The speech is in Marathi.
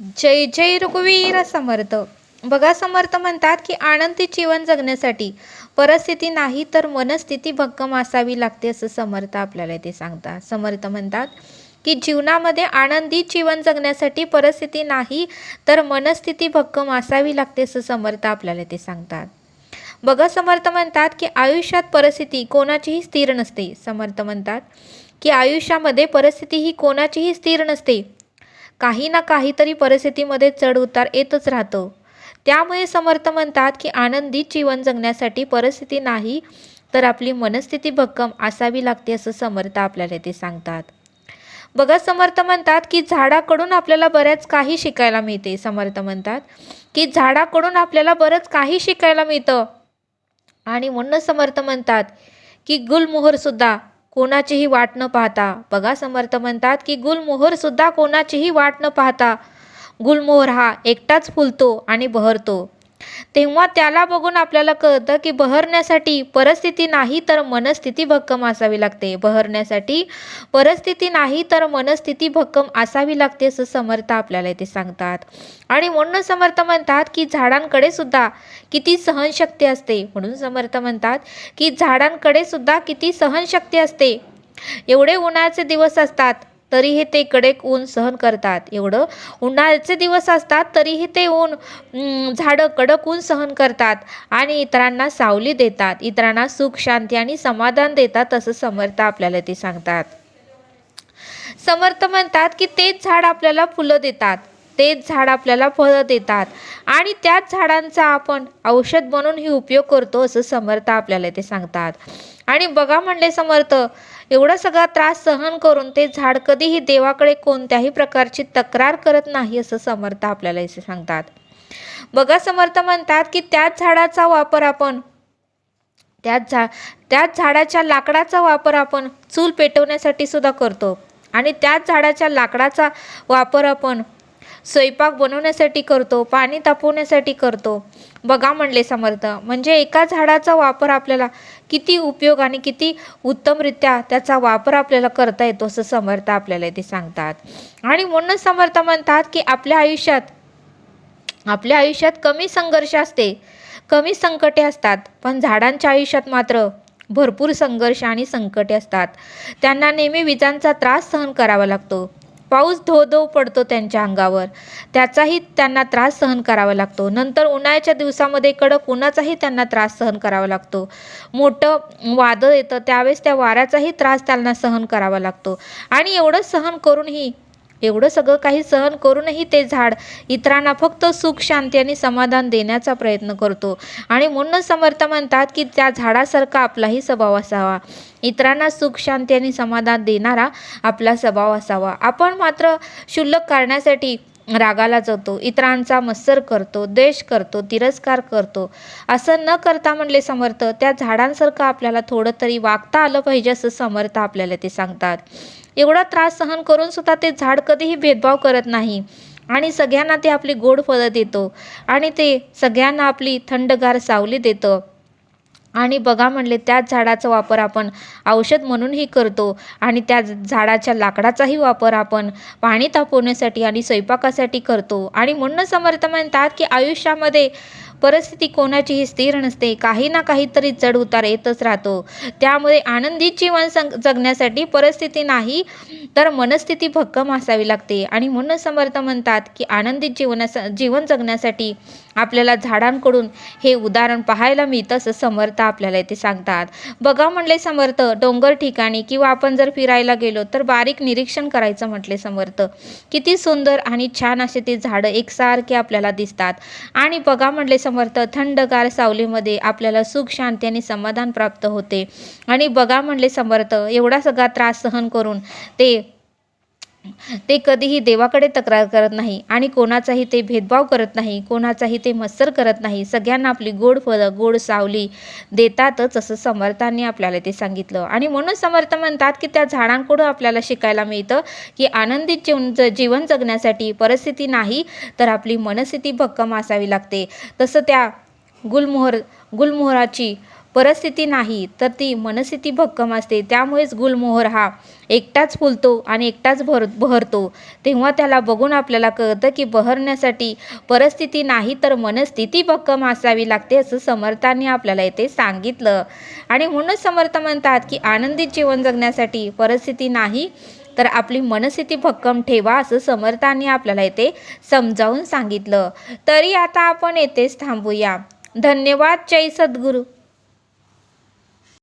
जय जय रघुवीर समर्थ. बघा समर्थ म्हणतात की आनंदी जीवन जगण्यासाठी परिस्थिती नाही तर मनस्थिती भक्कम असावी लागते असं समर्थ आपल्याला ते सांगतात. समर्थ म्हणतात की जीवनामध्ये आनंदी जीवन जगण्यासाठी परिस्थिती नाही तर मनस्थिती भक्कम असावी लागते असं समर्थ आपल्याला ते सांगतात. बघा समर्थ म्हणतात की आयुष्यात परिस्थिती कोणाचीही स्थिर नसते. समर्थ म्हणतात की आयुष्यामध्ये परिस्थिती ही कोणाचीही स्थिर नसते. काही ना काहीतरी परिस्थितीमध्ये चढ उतार येतच राहतं. त्यामुळे समर्थ म्हणतात की आनंदी जीवन जगण्यासाठी परिस्थिती नाही तर आपली मनस्थिती भक्कम असावी लागते असं समर्थ आपल्याला ते सांगतात. बघा समर्थ म्हणतात की झाडाकडून आपल्याला बऱ्याच काही शिकायला मिळते. समर्थ म्हणतात की झाडाकडून आपल्याला बरंच काही शिकायला मिळतं. आणि म्हणून समर्थ म्हणतात की गुलमोहरसुद्धा कोणाचीही वाट न पाहता. बघा समर्थ म्हणतात की गुलमोहरसुद्धा कोणाचीही वाट न पाहता. गुलमोहर हा एकटाच फुलतो आणि बहरतो. तेव्हा त्याला बघून आपल्याला कळतं की बहरण्यासाठी परिस्थिती नाही तर मनस्थिती भक्कम असावी लागते. बहरण्यासाठी परिस्थिती नाही तर मनस्थिती भक्कम असावी लागते असं समर्थ आपल्याला इथे सांगतात. आणि म्हणून समर्थ म्हणतात की झाडांकडे सुद्धा किती सहनशक्ती असते. म्हणून समर्थ म्हणतात की झाडांकडे सुद्धा किती सहनशक्ती असते. एवढे उन्हाळ्याचे दिवस असतात. तरीही ते कडक ऊन सहन करतात. एवढं उन्हाळ्याचे दिवस असतात तरीही ते ऊन झाडं कडक ऊन सहन करतात आणि इतरांना सावली देतात. इतरांना सुख शांती आणि समाधान देतात असं समर्थ आपल्याला ते सांगतात. समर्थ म्हणतात की तेच झाड आपल्याला फुलं देतात. तेच झाड आपल्याला फळं देतात. आणि त्याच झाडांचा आपण औषध म्हणूनही उपयोग करतो असं समर्थ आपल्याला ते सांगतात. आणि बघा म्हणले समर्थ एवढा सगळा त्रास सहन करून ते झाड कधीही देवाकडे कोणत्याही प्रकारची तक्रार करत नाही असं समर्थ आपल्याला इथे सांगतात. बघा समर्थ म्हणतात की त्याच झाडाचा वापर आपण त्याच झा त्याच झाडाच्या लाकडाचा वापर आपण चूल पेटवण्यासाठी सुद्धा करतो. आणि त्याच झाडाच्या लाकडाचा वापर आपण स्वयंपाक बनवण्यासाठी करतो पाणी तापवण्यासाठी करतो. बघा म्हणले समर्थ म्हणजे एका झाडाचा वापर आपल्याला किती उपयोग आणि किती उत्तमरित्या त्याचा वापर आपल्याला करता येतो असं समर्थ आपल्याला ते सांगतात. आणि म्हणूनच समर्थ म्हणतात की आपल्या आयुष्यात आपल्या आयुष्यात कमी संघर्ष असते कमी संकटे असतात पण झाडांच्या आयुष्यात मात्र भरपूर संघर्ष आणि संकटे असतात. त्यांना नेहमी विजांचा त्रास सहन करावा लागतो. पाऊस धो धो पडतो त्यांच्या अंगावर. त्याचाही त्यांना त्रास सहन करावा लागतो. नंतर उन्हाळ्याच्या दिवसामध्ये कडक उन्हाचाही त्यांना त्रास सहन करावा लागतो. मोठं वादळ येतं त्यावेळेस त्या वाऱ्याचाही त्रास त्यांना सहन करावा लागतो. आणि एवढं सहन करूनही एवढं सगळं काही सहन करूनही ते झाड इतरांना फक्त सुख शांती आणि समाधान देण्याचा प्रयत्न करतो. आणि म्हणूनच समर्थ म्हणतात की त्या झाडासारखा आपलाही स्वभाव असावा. इतरांना सुख शांती आणि समाधान देणारा आपला स्वभाव असावा. आपण मात्र क्षुल्लक करण्यासाठी रागाला जातो इतरांचा मत्सर करतो द्वेष करतो तिरस्कार करतो. असं न करता म्हणले समर्थ त्या झाडांसारखं आपल्याला थोडं तरी वागता आलं पाहिजे असं समर्थ आपल्याला ते सांगतात. एवढा त्रास सहन करून सुद्धा ते झाड कधीही भेदभाव करत नाही आणि सगळ्यांना ते आपली गोड फळं देतो आणि ते सगळ्यांना आपली थंडगार सावली देतं. आणि बघा म्हणले त्याच झाडाचा वापर आपण औषध म्हणूनही करतो आणि त्या झाडाच्या लाकडाचाही वापर आपण पाणी तापवण्यासाठी आणि स्वयंपाकासाठी करतो. आणि म्हणून समर्थ म्हणतात की आयुष्यामध्ये परिस्थिती कोणाचीही स्थिर नसते काही ना काहीतरी चढ उतार येतच राहतो. त्यामुळे आनंदी जीवन संग जगण्यासाठी परिस्थिती नाही तर मनस्थिती भक्कम असावी लागते. आणि म्हणून समर्थ म्हणतात की आनंदित जीवनासा जीवन जगण्यासाठी आपल्याला झाडांकडून हे उदाहरण पाहायला मिळतं असं समर्थ आपल्याला इथे सांगतात. बघा म्हणले समर्थ डोंगर ठिकाणी किंवा आपण जर फिरायला गेलो तर बारीक निरीक्षण करायचं म्हटले समर्थ. किती सुंदर आणि छान असे ते झाडं एकसारखे आपल्याला दिसतात. आणि बघा म्हणले समर्थ थंडगार सावलीमध्ये आपल्याला सुख शांती आणि समाधान प्राप्त होते. आणि बघा म्हणले समर्थ एवढा सगळा त्रास सहन करून ते ते कधीही देवाकडे तक्रार करत नाही आणि कोणाचाही ते भेदभाव करत नाही कोणाचाही ते मत्सर करत नाही. सगळ्यांना आपली गोड फळं गोड सावली देतातच असं समर्थांनी आपल्याला ते सांगितलं. आणि म्हणून समर्थ म्हणतात की त्या झाडांकडून आपल्याला शिकायला मिळतं की आनंदित जीवन ज जीवन जगण्यासाठी परिस्थिती नाही तर आपली मनस्थिती भक्कम असावी लागते. तसं त्या गुलमोहर गुलमोहराची परिस्थिती नाही तर ती मनस्थिती भक्कम असते. त्यामुळेच गुलमोहर हा एकटाच फुलतो आणि एकटाच भर बहरतो. तेव्हा त्याला बघून आपल्याला कळतं की बहरण्यासाठी परिस्थिती नाही तर मनस्थिती भक्कम असावी लागते असं समर्थांनी आपल्याला येथे सांगितलं. आणि म्हणूनच समर्थ म्हणतात की आनंदित जीवन जगण्यासाठी परिस्थिती नाही तर आपली मनस्थिती भक्कम ठेवा असं समर्थांनी आपल्याला येथे समजावून सांगितलं. तरी आता आपण येथेच थांबूया. धन्यवाद जय सद्गुरू.